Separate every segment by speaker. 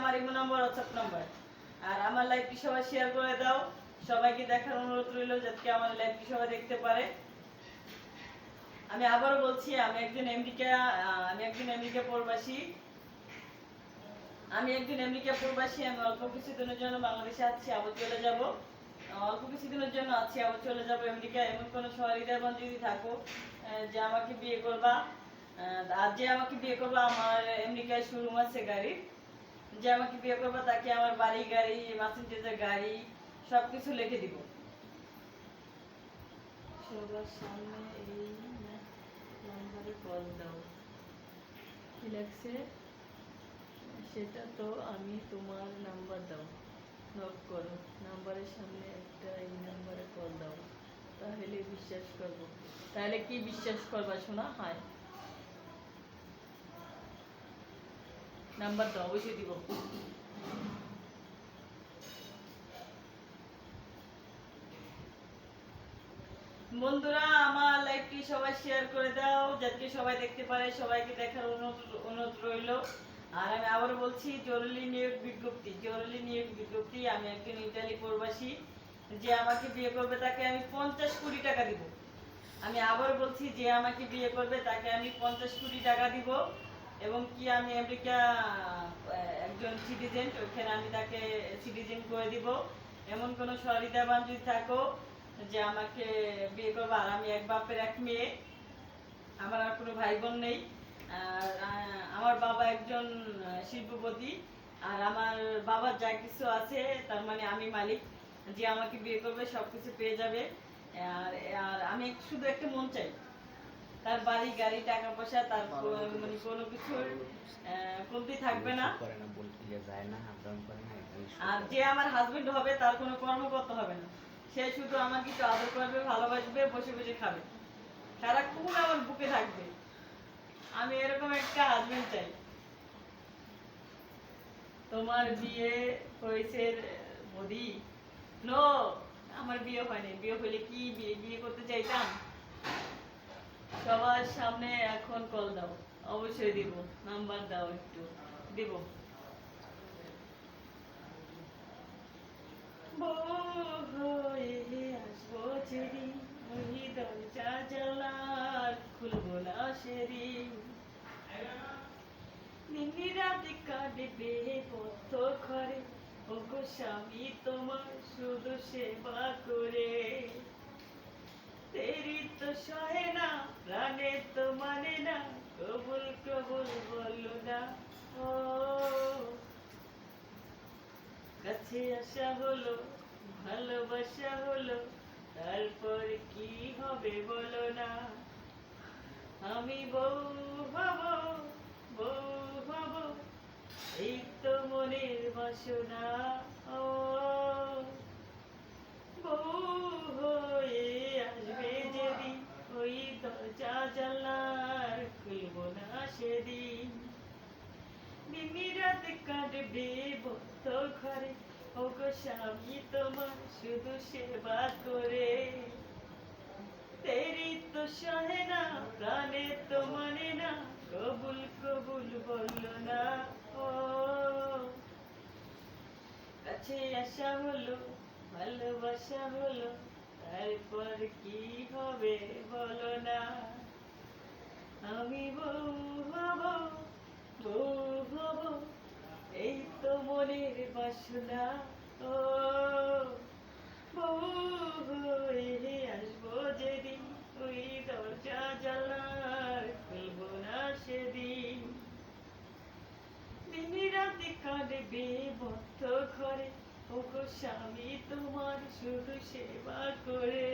Speaker 1: আমার Imo number WhatsApp number. আর আমার লাইভটি সবাই শেয়ার করে দাও। সবাইকে দেখার অনুরোধ রইল যাতে আমার লাইভটি সবাই দেখতে পারে। আমি আবারও বলছি, আমি একজন আমেরিকা আমি একজন আমেরিকা প্রবাসী। আমি একজন আমেরিকা প্রবাসী, আমি অল্প কিছুদিনের জন্য বাংলাদেশে আছি, আবার চলে যাব। অল্প কিছুদিনের জন্য আছি, আবার চলে যাব আমেরিকা এমন কোনো সহৃদয়বান যদি থাকো যে আমাকে বিয়ে করবা আর যে আমাকে বিয়ে করবা, আমার আমেরিকায় শোরুম আছে গাড়ির। যে আমাকে বিয়ে করবা তাকে আমার বাড়ি গাড়ি মাসেঞ্জের গাড়ি সব কিছু লিখে দিব। সবার সামনে এই কল দাও। কি লাগছে? সেটা তো আমি তোমার নাম্বার দাও। নোট করো। নাম্বারের সামনে একটা এই নাম্বারে কল দাও। তাহলে বিশ্বাস করব। তাহলে কি বিশ্বাস করবা শোনা? হয়। নাম্বার দাও, অবশ্যই দিব। বন্ধুরা, আমার সবাই শেয়ার করে দাও যাতে সবাই দেখতে পারে, সবাইকে দেখার অনুরোধ রইল। আর আমি আবার বলছি, জরুরি নিয়োগ বিজ্ঞপ্তি, জরুরি নিয়োগ বিজ্ঞপ্তি, আমি একজন ইতালি প্রবাসী, যে আমাকে বিয়ে করবে তাকে আমি পঞ্চাশ কোটি টাকা দিব। আমি আবার বলছি, যে আমাকে বিয়ে করবে তাকে আমি পঞ্চাশ কোটি টাকা দিব। এবং কি আমি আমেরিকা একজন সিটিজেন ওইখানে আমি তাকে সিটিজেন করে দিব। এমন কোনো সহৃদয়বান যদি থাকো যে আমাকে বিয়ে করব, আর আমি এক বাপের এক মেয়ে, আমার আর কোনো ভাই বোন নেই। আর আমার বাবা একজন শিল্পপতি, আর আমার বাবার যা কিছু আছে, তার মানে আমি মালিক। যে আমাকে বিয়ে করবে সব কিছু পেয়ে যাবে। আর আর আমি শুধু একটা মন চাই। তার বাড়ি গাড়ি টাকা পয়সা তার মানে কোনো কিছুর কমতি থাকবে না।
Speaker 2: করে না বলতে যায় না ডাউন করে না
Speaker 1: আর যে আমার হাজবেন্ড হবে তার কোনো কর্ম করতে হবে না। সে শুধু আমাকে একটু আদর করবে ভালোবাসবে বসে বসে খাবে। সারাক্ষণ আমার বুকে থাকবে। আমি এরকম একটা হাজবেন্ড চাই। তোমার বিয়ে হয়েছে মোদি নো আমার বিয়ে হয়নি। বিয়ে হলে কি বিয়ে বিয়ে করতে চাইতাম? সবার সামনে এখন কল দাও। অবশ্যই দিব নাম্বার দাও একটু। দিব। তোমার শুধু সেবা করে। তেরি তো সহে না প্রাণে তো মানে না কবুল কবুল বলো না ও কাছে আসা হলো ভালোবাসা হলো তারপর কি হবে বলো না আমি বউ হব বউ হব এই তো মনের বাসনা। ও, বউ হয়ে আসবে যেদিন ওই দরজা জানলার খুলব না সেদিন দিনী রাত কাটবে বদ্ধ ঘরে ও গো স্বামী তোমার শুধু সেবা করে। তেরি তো সহে না, প্রাণে তো মানে না, কবুল কবুল বলল না, ও। কাছে আসা হলো, ভালোবাসা হলো, তারপর কি হবে বলো না। আমি বউ হব বউ হব, এই তো মনের বাসনা। হয়ে আসব যেদিন ওই দরজা জ্বালার খুলবো না সেদিন দিনে রাতে স্বামী তোমার শুধু সেবা করে।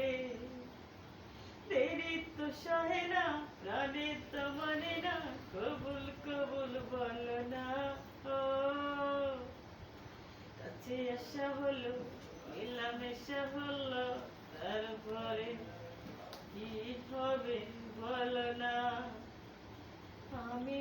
Speaker 1: দেরি তো সহে না, প্রাণে তো মানে না, কবুল কবুল বলো না। কাছে আসা হলো মেলামেশা হলো তারপরে কি হবে বলো না? আমি